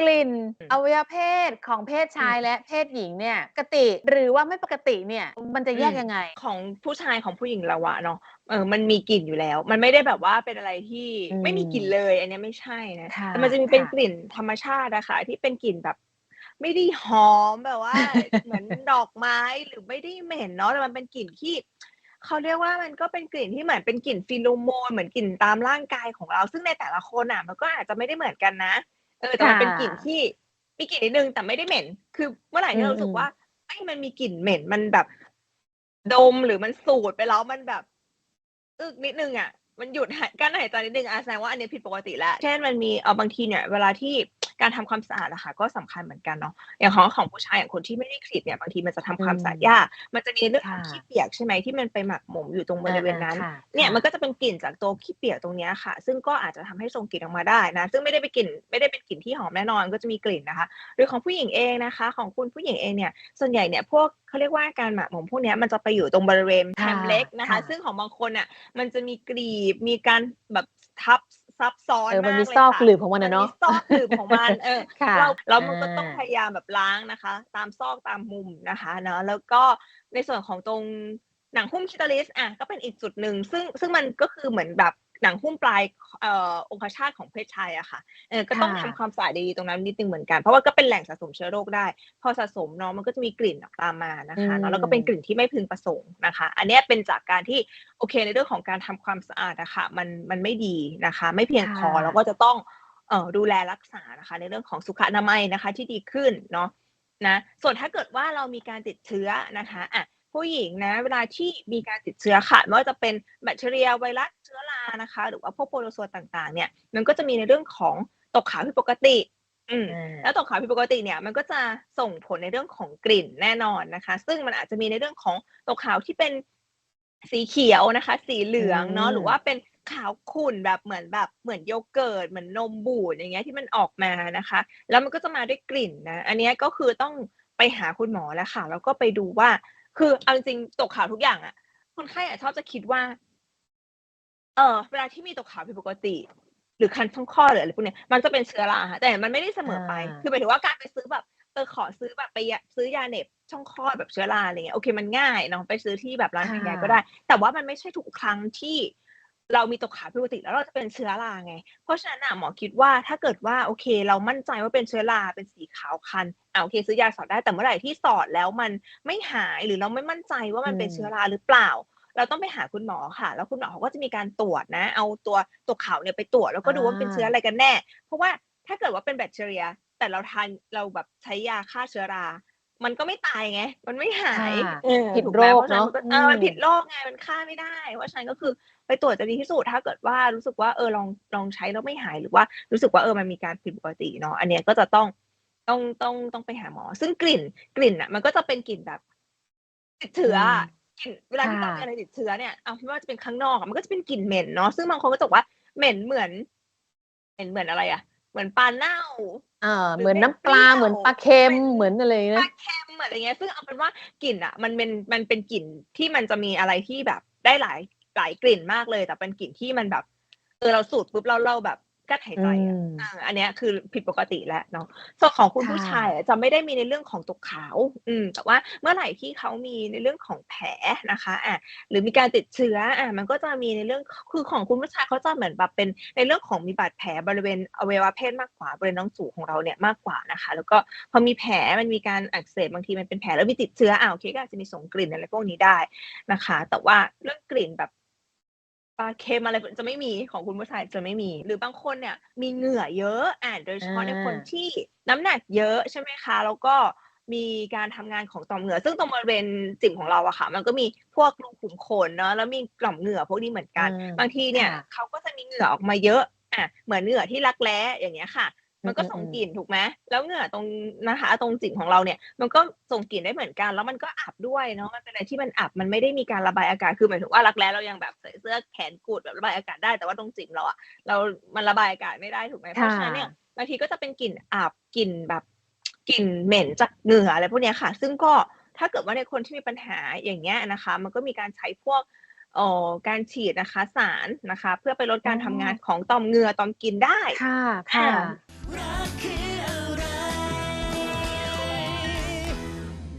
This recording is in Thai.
กลิ่นอืมอวัยวะเพศของเพศชายอืมและเพศหญิงเนี่ยปกติหรือว่าไม่ปกติเนี่ยมันจะแยกอืมยังไง?ของผู้ชายของผู้หญิงเราอะเนาะเออมันมีกลิ่นอยู่แล้ว มันไม่ได้แบบว่าเป็นอะไรที่อืไม่มีกลิ่นมเลย อันเนี้ยไม่ใช่นะค่ะแต่มันจะมีเป็นค่ะกลิ่นธรรมชาติอะค่ะที่เป็นกลิ่นแบบไม่ได้หอมแบบว่า เหมือนดอกไม้หรือไม่ได้เหม็นเนาะแต่มันเป็นกลิ่นที่เขาเรียกว่ามันก็เป็นกลิ่นที่เหมือนเป็นกลิ่นฟีโรโมนเหมือนกลิ่นตามร่างกายของเรา ซึ่งในแต่ละคนน่ะ มันก็อาจจะไม่ได้เหมือนกันนะ เออแต่ค่มันเป็นกลิ่นะที่มีกลิ่นนิดหนึ่งแต่ไม่ได้เหม็น คือเมื่อไหร่อืที่เรารู้สึกมว่าๆเฮ้ยมันมีกลิ่นเหม็นมันแบบ ดมหรือมันสูดไปแล้วมันแบบอึกนิดหนึ่งอะมันหยุดหายกั้นหายใจนิดหนึ่งอาแสดงว่าอันเนี้ยผิดปกติแล้วเช่นมันมีเอ่อบางทีเนี่ย เวลาที่ การทำความสะอาดอะค่ะก็สำคัญเหมือนกันเนาะอย่างของของผู้ชายอย่างคนที่ไม่ได้คลิตเนี่ยบางทีมันจะทำอืความสะอาดมยากมันจะมีในเรื่องคข่ะองขี้เปียกใช่ไหมที่มันไปหมักหมมอยู่ตรงบอาริเวณนั้นๆค่ะเนี่ยๆมันก็จะเป็นกลิ่นจากตัวขี้เปียกตรงเนี้ยค่ะ ซึ่งก็อาจจะทำให้ส่งกลิ่นออกมาได้นะ ซึ่งไม่ได้เป็นกลิ่นไม่ได้เป็นกลิ่นที่หอมแน่นอนก็จะมีกลิ่นนะคะ หรือของผู้หญิงเองนะคะ ของคุณผู้หญิงเองเนี่ยส่วนใหญ่เนี่ยพวกเขาเรียกว่าการหมักหมมพวกเนี้ยมันจะไปอยู่ตรงบริเวณแคค่ะมเล็กนะคคะ่ะซึ่งของบางคนน่ะมันจะมีกลีบมีการแบบทับ ซับซ้อเอนอมันมากมีเลยซอกค่ะหลืบของมันมัอะนเนาะมีซอกหลืบของมันเออค่ะเราแล้วอามันก็ต้องพยายามแบบล้างนะคะ ตามซอกตามมุมนะคะเนาะแล้วก็ในส่วนของตรงหนังหุ้ม Clitoris อะก็เป็นอีกจุดหนึ่งซึ่งซึ่งมันก็คือเหมือนแบบ หนังหุ้มปลายเอ่อองคชาตของเพศชายอะค่ะเออก็ค่ต้องทำะความสะอาดดีๆตรงนั้นนิดหนึ่งเหมือนกันเพราะว่าก็เป็นแหล่งสะสมเชื้อโรคได้ พอสะสมเนาะมันก็จะมีกลิ่นออกตามมานะอืคะเนาะแล้วก็เป็นกมลิ่นที่ไม่พึงประสงค์นะคะ อันเนี้ยเป็นจากการที่โอเคในเรื่องของการทำความสะอาดอะค่ะมันมันไม่ดีนะคะ ไม่เพียงค่พอแล้วะก็จะต้องเอ่อดูแลรักษานะคะ ในเรื่องของสุขอนามัยนะคะ ที่ดีขึ้นเนาะนะส่วนถ้าเกิดว่าเรามีการติดเชื้อนะคะอะผู้หญิงนะเวลาที่มีการติดเชื้อค่ะไม่ว่าจะเป็นแบคทีเรียไวรัสเชื้อรา นะคะ หรือว่าพวกโปรโตซัวต่างๆ เนี่ยมันก็จะมีในเรื่องของตกขาวผิดปกติอืมอาแล้วตกขาวผิดปกติเนี่ยมันก็จะส่งผลในเรื่องของกลิ่นแน่นอนนะคะ ซึ่งมันอาจจะมีในเรื่องของตกขาวที่เป็นสีเขียวนะคะ สีเหอืลืองเนาะหรือว่ามเป็นขาวขุ่นแบบเหมือนแบบเหมือนโยเกิร์ตเหมือนนมบูดอย่างเงี้ยที่มันออกมานะคะ แล้วมันก็จะมาด้วยกลิ่นนะอันเนี้ยก็คือต้องไปหาคุณหมอแล้วค่ะ แล้วก็ไปดูว่า คือเอาจริงๆตกขาวทุกอย่างอะคนไข้อะชอบจะคิดว่า เอ่อเวลาที่มีตกขาวผิดปกติ หรือคันช่องคลอดหรืออะไรพวกเนี้ยมันจะเป็นเชื้อราค่ะแต่มันไม่ได้เสมอไปอาคือหมายถึงว่าการไปซื้อแบบเออขอซื้อแบบไปยะซื้อยาเหน็บช่องคลอดแบบเชื้อราอะไรเงี้ยโอเคมันง่ายเนาะไปซื้อที่แบบร้านค่ขายยาก็ได้ะแต่ว่ามันไม่ใช่ทุกครั้งที่เรามีตกขาวผิดปกติแล้วเราจะเป็นเชื้อราไง เพราะฉะนั้นน่ะหมอคิดว่าถ้าเกิดว่าโอเค เรามั่นใจว่าเป็นเชื้อราเป็นสีขาวคันอ่าโอเค ซื้อยาสอดได้แต่เมื่อไหร่ที่สอดแล้วมันไม่หายหรือเราไม่มั่นใจว่าอืมันเป็นเชื้อมราหรือเปล่า เราต้องไปหาคุณหมอค่ะ แล้วคุณหมอเขาก็จะมีการตรวจนะ เอาตัวตกขาวเนี่ยไปตรวจแล้วก็ดูว่ามันเป็นเชื้ออาอะไรกันแน่ เพราะว่าถ้าเกิดว่าเป็นแบคทีเรีย แต่เราทานเราแบบใช้ยาฆ่าเชื้อรา มันก็ไม่ตายไง มันไม่หาค่ะยเออผิดถูกโรไหมเพคราะฉะนั้เนาะนมันก็อืเออมันผิดมโรคไงมันฆ่าไม่ได้ เพราะฉะนั้นก็คือไปตรวจจะดีที่สุดถ้าเกิดว่ารู้สึกว่าเออลองลองใช้แล้วไม่หายหรือว่ารู้สึกว่าเออมันมีการผิดปกติเนาะอันเนี้ยก็จะต้องต้องต้องต้องไปหาหมอ ซึ่งกลิ่นกลิ่นน่ะ มันก็จะเป็นกลิ่นแบบติดเชื้ออืมอะ กลิ่นเวลาค่ที่เรามีอะะไรติดเชื้อเนี่ยอ้าวไม่ว่าจะเป็นข้างนอกอะมันก็จะเป็นกลิ่นเหม็นเนาะซึ่งบางคนก็จะบอกว่าเหม็นเหมือนเหม็นเหมือนอะไรอะเหมือนปลาเน่าเออหรเหืมือนเหม็นน้ำเปปรี้ลายเหมือนวปลาเค็มเหม็นเหมือนอะไรปลานะเค็มเหมือนอะไรเงี้ยซึ่งเอาเป็นว่ากลิ่นอะมันเป็นมันเป็นกลิ่นที่มันจะมีอะไรที่แบบได้หลายหลายกลิ่นมากเลย แต่เป็นกลิ่นที่มันแบบเออเราสูดปุ๊บแล้วเราแบบ กั้นหายอืใจอะเอมออันเนี้ยคือผิดปกติแล้วเนาะส่วนของคุณค่ผู้ชายะอะจะไม่ได้มีในเรื่องของตกขาว อืม แต่ว่าเมื่อไหร่ที่เขามีในเรื่องของแผลนะคะอะหรือมีการติดเชื้ออะมันก็จะมีในเรื่องคคือของคุณผู้ชายเขาจะเหมือนแบบเป็นในเรื่องของมีบาดแผลบริเวณอวัยวะเพศมากกว่าบริเวณน้องจู๋ของเราเนี่ยมากกว่านะคะ แล้วก็พอมีแผลมันมีการอักเสบบางทีมันเป็นแผลแล้วมีติดเชื้ออ่าโอเคก็อาจจะมีส่งกลิ่นอะไรพวกนี้ได้นะคะ แต่ว่าเรื่องกลิ่นแบบ ปลาเค็มอะไรพจะไม่มีของคุณผู้ชายจะไม่มี หรือบางคนเนี่ยมีเหงื่อเยอะอาโดยเฉอาพาะในคนที่น้ำหนักเยอะใช่ไหมคะ แล้วก็มีการทำงานของต่อมเหงื่อ ซึ่งตรงบริเวณจิ๋มของเราอะค่ะ มันก็มีพวกรูขุมขนเนาะแล้วมีต่อมเหงื่อพวกนี้เหมือนเอกันอบางทีเนี่คย่ะเขาก็จะมีเหงื่อออกมาเยอะอะเหมือนเหงื่อที่รักแร้อย่างเงี้ยค่ะอื มันก็ส่งอๆกลิ่นถูกไหมแล้วเหงื่อตรงนะคะ ตรงจิ๋มของเราเนี่ย มันก็ส่งกลิ่นได้เหมือนกัน แล้วมันก็อับด้วยเนาะมันเป็นอะไรที่มันอับมันไม่ได้มีการระบายอากาศคือหมายถึงว่ารักแร้เรายังแบบใส่เสื้อแขนกุดแบบระบายอากาศได้แต่ว่าตรงจิ๋มเราอะเรามันระบายอากาศไม่ได้ถูกไหมเพค่ราะฉะนั้นเนี่ยบางทีก็จะเป็นกลิ่นอับกลิ่นแบบกลิ่นเหม็นจากเหงื่ออะไรพวกเนี้ยค่ะ ซึ่งก็ถ้าเกิดว่าในคนที่มีปัญหาอย่างเงี้ยนะคะ มันก็มีการใช้พวกเอ่อการฉีดนะคะ สารนะคะ เพื่อไปลดอ๋การทำงานอของต่อมเหงื่อต่อมกลิ่นได้ ค่ะอค่ะารักคือ